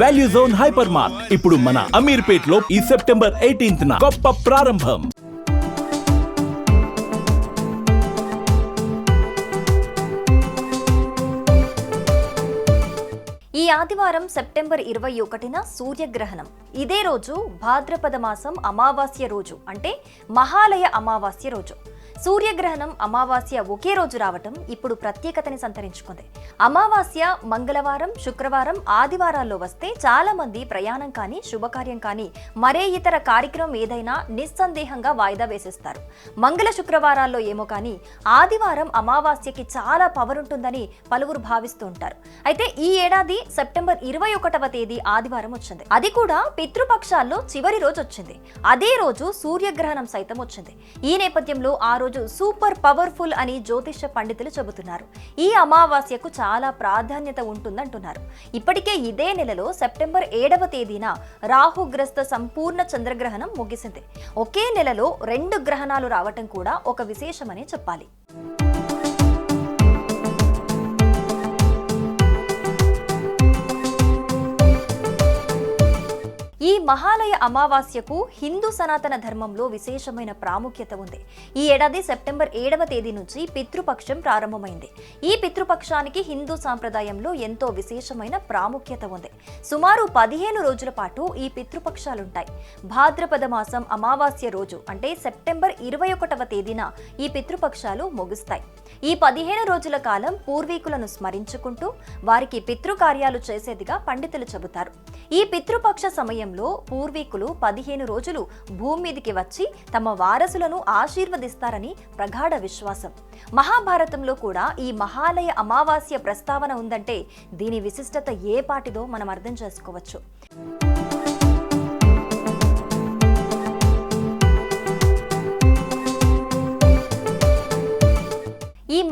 Value zone hyper mart ఇప్పుడు మన అమీర్పేట్లో ఈ సెప్టెంబర్ ఎయిటీన్త్ గొప్ప ప్రారంభం. ఈ ఆదివారం సెప్టెంబర్ ఇరవై ఒకటిన సూర్యగ్రహణం. ఇదే రోజు భాద్రపద మాసం అమావాస్య రోజు అంటే మహాలయ అమావాస్య రోజు. సూర్యగ్రహణం అమావాస్య ఒకే రోజు రావటం ఇప్పుడు ప్రత్యేకతని సంతరించుకుంది. అమావాస్య మంగళవారం శుక్రవారం ఆదివారాల్లో వస్తే చాలా మంది ప్రయాణం కానీ శుభకార్యం కానీ మరే ఇతర కార్యక్రమం ఏదైనా నిస్సందేహంగా వాయిదా వేసేస్తారు. మంగళ శుక్రవారాల్లో ఏమో కానీ ఆదివారం అమావాస్యకి చాలా పవర్ ఉంటుందని పలువురు భావిస్తూ ఉంటారు. అయితే ఈ ఏడాది సెప్టెంబర్ ఇరవై ఒకటవ తేదీ ఆదివారం వచ్చింది. అది కూడా పితృపక్షాల్లో చివరి రోజు వచ్చింది. అదే రోజు సూర్యగ్రహణం సైతం వచ్చింది. ఈ నేపథ్యంలో ఆ రోజు సూపర్ పవర్ఫుల్ అని జ్యోతిష పండితులు చెబుతున్నారు. ఈ అమావాస్యకు చాలా ప్రాధాన్యత ఉంటుందంటున్నారు. ఇప్పటికే ఇదే నెలలో సెప్టెంబర్ ఏడవ తేదీన రాహుగ్రస్త సంపూర్ణ చంద్రగ్రహణం ముగిసింది. ఒకే నెలలో రెండు గ్రహణాలు రావటం కూడా ఒక విశేషమనే చెప్పాలి. మహాలయ అమావాస్యకు హిందూ సనాతన ధర్మంలో విశేషమైన ప్రాముఖ్యత ఉంది. ఈ ఏడాది సెప్టెంబర్ ఏడవ తేదీ నుంచి పితృపక్షం ప్రారంభమైంది. ఈ పితృపక్షానికి హిందూ సాంప్రదాయంలో ఎంతో విశేషమైన ప్రాముఖ్యత ఉంది. సుమారు పదిహేను రోజుల పాటు ఈ పితృపక్షాలుంటాయి. భాద్రపద మాసం అమావాస్య రోజు అంటే సెప్టెంబర్ ఇరవై ఒకటవ తేదీన ఈ పితృపక్షాలు ముగుస్తాయి. ఈ పదిహేను రోజుల కాలం పూర్వీకులను స్మరించుకుంటూ వారికి పితృకార్యాలు చేసేదిగా పండితులు చెబుతారు. ఈ పితృపక్ష సమయంలో పూర్వీకులు పదిహేను రోజులు భూమి మీదికి వచ్చి తమ వారసులను ఆశీర్వదిస్తారని ప్రగాఢ విశ్వాసం. మహాభారతంలో కూడా ఈ మహాలయ అమావాస్య ప్రస్తావన ఉందంటే దీని విశిష్టత ఏ పాటిదో మనం అర్థం చేసుకోవచ్చు.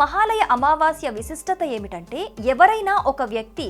మహాలయ అమావాస్య విశిష్టత ఏమిటంటే ఎవరైనా ఒక వ్యక్తి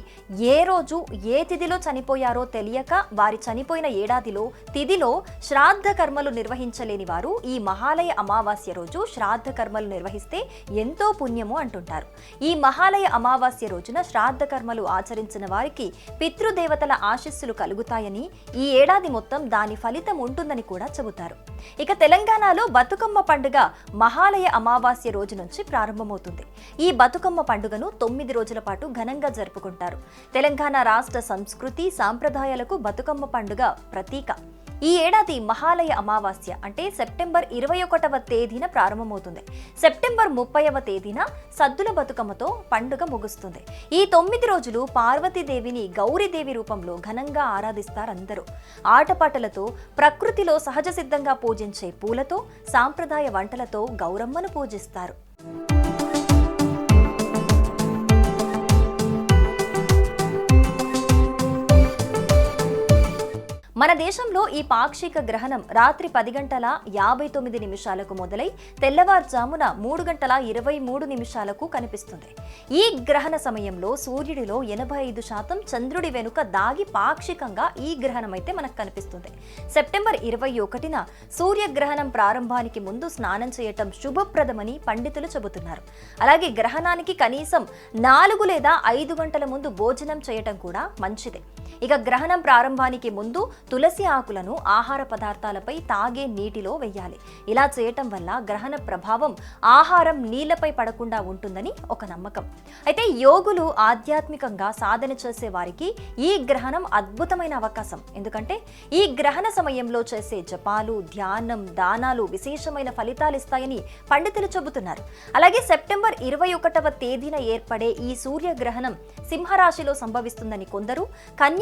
ఏ రోజు ఏ తిథిలో చనిపోయారో తెలియక వారి చనిపోయిన ఏడాదిలో తిథిలో శ్రాద్ధ కర్మలు నిర్వహించలేని వారు ఈ మహాలయ అమావాస్య రోజు శ్రాద్ధ కర్మలు నిర్వహిస్తే ఎంతో పుణ్యము అంటుంటారు. ఈ మహాలయ అమావాస్య రోజున శ్రాద్ధ కర్మలు ఆచరించిన వారికి పితృదేవతల ఆశస్సులు కలుగుతాయని ఈ ఏడాది మొత్తం దాని ఫలితం ఉంటుందని కూడా చెబుతారు. ఇక తెలంగాణలో బతుకమ్మ పండుగ మహాలయ అమావాస్య రోజు నుంచి ప్రారంభమవుతుంది. ఈ బతుకమ్మ పండుగను తొమ్మిది రోజుల పాటు ఘనంగా జరుపుకుంటారు. తెలంగాణ రాష్ట్ర సంస్కృతి సాంప్రదాయాలకు బతుకమ్మ పండుగ ప్రతీక. ఈ ఏడాది మహాలయ అమావాస్య అంటే సెప్టెంబర్ ఇరవై ఒకటవ తేదీన ప్రారంభమవుతుంది. సెప్టెంబర్ ముప్పైవ తేదీన సద్దుల బతుకమ్మతో పండుగ ముగుస్తుంది. ఈ తొమ్మిది రోజులు పార్వతీదేవిని గౌరీదేవి రూపంలో ఘనంగా ఆరాధిస్తారు అందరూ ఆటపాటలతో ప్రకృతిలో సహజ సిద్ధంగా పూజించే పూలతో సాంప్రదాయ వంటలతో గౌరమ్మను పూజిస్తారు. మన దేశంలో ఈ పాక్షిక గ్రహణం రాత్రి పది గంటల యాభై తొమ్మిది నిమిషాలకు మొదలై తెల్లవారుజామున మూడు గంటల ఇరవై మూడు నిమిషాలకు కనిపిస్తుంది. ఈ గ్రహణ సమయంలో సూర్యుడిలో ఎనభై ఐదు శాతం చంద్రుడి వెనుక దాగి పాక్షికంగా ఈ గ్రహణం అయితే మనకు కనిపిస్తుంది. సెప్టెంబర్ ఇరవై ఒకటిన సూర్యగ్రహణం ప్రారంభానికి ముందు స్నానం చేయటం శుభప్రదమని పండితులు చెబుతున్నారు. అలాగే గ్రహణానికి కనీసం నాలుగు లేదా ఐదు గంటల ముందు భోజనం చేయటం కూడా మంచిదే. ఇక గ్రహణం ప్రారంభానికి ముందు తులసి ఆకులను ఆహార పదార్థాలపై తాగే నీటిలో వెయ్యాలి ఇలా చేయటం వల్ల గ్రహణ ప్రభావం ఆహారం నీళ్ళపై పడకుండా ఉంటుందని ఒక నమ్మకం. అయితే యోగులు ఆధ్యాత్మికంగా సాధన చేసే వారికి ఈ గ్రహణం అద్భుతమైన అవకాశం. ఎందుకంటే ఈ గ్రహణ సమయంలో చేసే జపాలు ధ్యానం దానాలు విశేషమైన ఫలితాలు ఇస్తాయని పండితులు చెబుతున్నారు. అలాగే సెప్టెంబర్ ఇరవై ఒకటవ తేదీన ఏర్పడే ఈ సూర్యగ్రహణం సింహరాశిలో సంభవిస్తుందని కొందరు కన్య